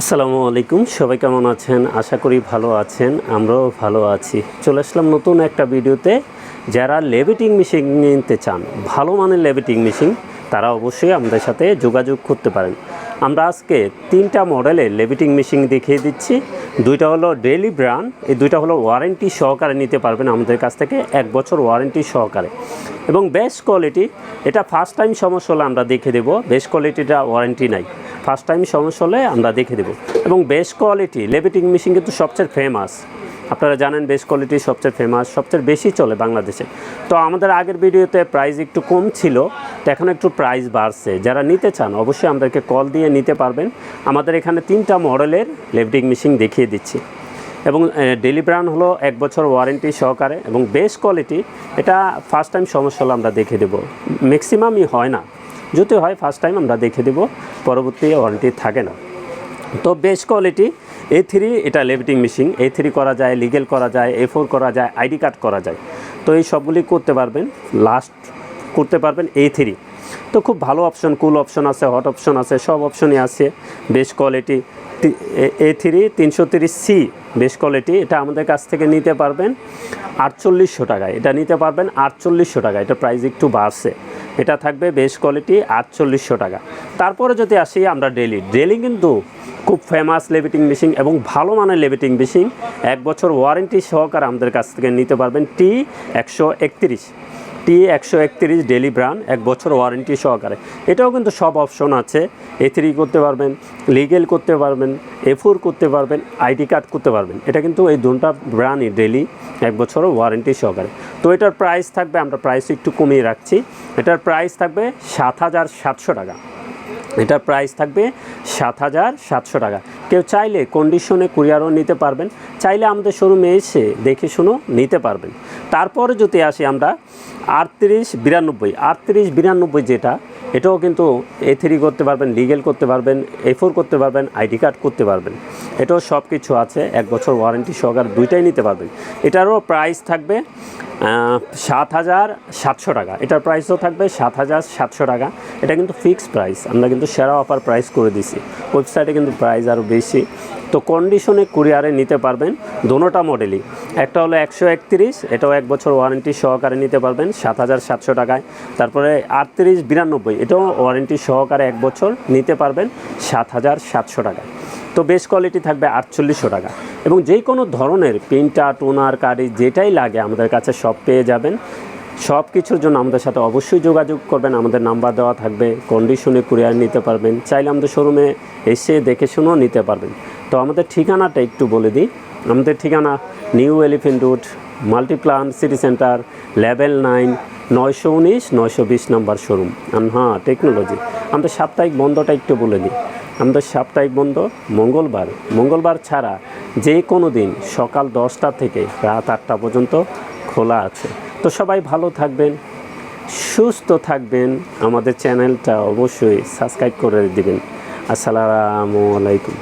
আসসালামু আলাইকুম, সবাই কেমন আছেন? আশা করি ভালো আছেন, আমরাও ভালো আছি। চলে আসলাম নতুন একটা ভিডিওতে। যারা লেভিটিং মেশিন নিতে চান, ভালো মানের লেভিটিং মেশিন, তারা অবশ্যই আমাদের সাথে যোগাযোগ করতে পারেন। আমরা আজকে তিনটা মডেলের লেভিটিং মেশিন দেখিয়ে দিচ্ছি। দুইটা হলো ডেইলি ব্র্যান্ড, এই দুইটা হলো ওয়ারেন্টি সহকারে নিতে পারবেন আমাদের কাছ থেকে এক বছর ওয়ারেন্টি সহকারে। এবং বেস্ট কোয়ালিটি, এটা ফার্স্ট টাইম সমস্যা হলে আমরা দেখে দেবো বেস্ট কোয়ালিটিটা ওয়ারেন্টি নাই। ফার্স্ট টাইম সমস্যা হলে আমরা দেখে দেবো। এবং বেস্ট কোয়ালিটি লেভিটিং মেশিন কিন্তু সবচেয়ে ফেমাস আপনারা জানেন বেস্ট কোয়ালিটি সবচেয়ে ফেমাস সবচেয়ে বেশি চলে বাংলাদেশে। তো আমাদের আগের ভিডিওতে প্রাইস একটু কম ছিল, তো এখন একটু প্রাইস বাড়ছে। যারা নিতে চান, অবশ্যই আমাদেরকে কল দিয়ে নিতে পারবেন। আমাদের এখানে তিনটা মডেলের লেভিটিং মেশিন দেখিয়ে দিচ্ছি। এবং ডেলি ব্রান্ড হলো এক বছর ওয়ারেন্টি সহকারে। এবং বেস্ট কোয়ালিটি এটা ফার্স্ট টাইম সমস্যা হলে আমরা দেখে দেবো। ম্যাক্সিমামই হয় না। যদি হয় ফার্স্ট টাইম আমরা দেখে দেব, পরবর্তী ওয়ারেন্টি থাকে না। তো বেস্ট কোয়ালিটি এ থ্রি এটা লেভিটিং মেশিন এ থ্রি করা যায় লিগেল করা যায় এ ফোর করা যায় আইডি কার্ড করা যায়। তো এই সবগুলি করতে পারবেন লাস্ট করতে পারবেন এ থ্রি তো খুব ভালো অপশন কুল অপশন আছে হট অপশন আছে, সব অপশনই আছে বেস্ট কোয়ালিটি এ থ্রি তিনশো তিরিশ সি বেস্ট কোয়ালিটি এটা আমাদের কাছ থেকে নিতে পারবেন আটচল্লিশশো টাকায়। এটা নিতে পারবেন আটচল্লিশশো টাকা এটা প্রাইস একটু বাড়ছে। এটা থাকবে বেস্ট কোয়ালিটি আটচল্লিশশো টাকা। তারপরে যদি আসি আমরা ডেলি ডেলি কিন্তু খুব ফেমাস লেভিটিং মেশিন এবং ভালো মানের লেভিটিং মেশিন এক বছর ওয়ারেন্টি সহকারে আমাদের কাছ থেকে নিতে পারবেন টি একশো একত্রিশ। টি একশো একত্রিশ ডেলি ব্রান্ড এক বছর ওয়ারেন্টি সহকারে। এটাও কিন্তু সব অপশন আছে। এ থ্রি করতে পারবেন, লিগেল করতে পারবেন, এ ফোর করতে পারবেন, আইডি কার্ড করতে পারবেন। এটা কিন্তু এই দুটা ব্র্যান্ডই ডেলি, এক বছর ওয়ারেন্টি সহকারে। তো এটার প্রাইস থাকবে, আমরা প্রাইস একটু কমিয়ে রাখছি। এটার প্রাইস থাকবে সাত হাজার সাতশো টাকা। এটার প্রাইস থাকবে সাত হাজার সাতশো টাকা। কেউ চাইলে কন্ডিশনে কুরিয়ারও নিতে পারবেন, চাইলে আমাদের শোরুমে এসে দেখে শুনো নিতে পারবেন। তারপরে যদি আসি আমরা আটত্রিশ বিরানব্বই আটত্রিশ বিরানব্বই যেটা এটাও কিন্তু এ থ্রি করতে পারবেন লিগেল করতে পারবেন এ ফোর করতে পারবেন আইডি কার্ড করতে পারবেন। এটাও সব কিছু আছে, এক বছর ওয়ারেন্টি সহকার দুইটাই নিতে পারবেন। এটারও প্রাইস থাকবে সাত হাজার সাতশো টাকা। এটার প্রাইসও থাকবে সাত হাজার সাতশো টাকা। এটা কিন্তু ফিক্সড প্রাইস আমরা কিন্তু সেরা অফার প্রাইস করে দিছি। ওয়েবসাইটে কিন্তু প্রাইস আরও বেশি। তো কন্ডিশনে কুরিয়ারে নিতে পারবেন, দোনোটা মডেলই একটা হলো একশো একত্রিশ, এটাও এক বছর ওয়ারেন্টি সহকারে নিতে পারবেন, সাত হাজার সাতশো টাকায়। তারপরে আটত্রিশ, বিরানব্বই, এটাও ওয়ারেন্টি সহকারে এক বছর নিতে পারবেন, সাত হাজার সাতশো টাকায়। তো বেশ কোয়ালিটি থাকবে আটচল্লিশশো টাকা। এবং যে কোনো ধরনের প্রিন্টার টোনার কারি যেটাই লাগে আমাদের কাছে সব পেয়ে যাবেন। সব কিছুর জন্য আমাদের সাথে অবশ্যই যোগাযোগ করবেন, আমাদের নাম্বার দেওয়া থাকবে কন্ডিশনে কুরিয়ার নিতে পারবেন, চাইলে আমাদের শোরুমে এসে দেখে শুনেও নিতে পারবেন। তো আমাদের ঠিকানাটা একটু বলে দিই আমাদের ঠিকানা New Elephant Road Multiplan City Centre, level nine, নয়শো উনিশ, নয়শো বিশ নম্বর শোরুম। হ্যাঁ টেকনোলজি। আমাদের সাপ্তাহিক বন্ধটা একটু বলে দিই। আমাদের সাপ্তাহিক বন্ধ মঙ্গলবার। মঙ্গলবার ছাড়া যে কোনো দিন সকাল দশটা থেকে রাত আটটা পর্যন্ত খোলা আছে। তো সবাই ভালো থাকবেন, সুস্থ থাকবেন। আমাদের চ্যানেলটা অবশ্যই সাবস্ক্রাইব করে দিবেন। আসসালামু আলাইকুম।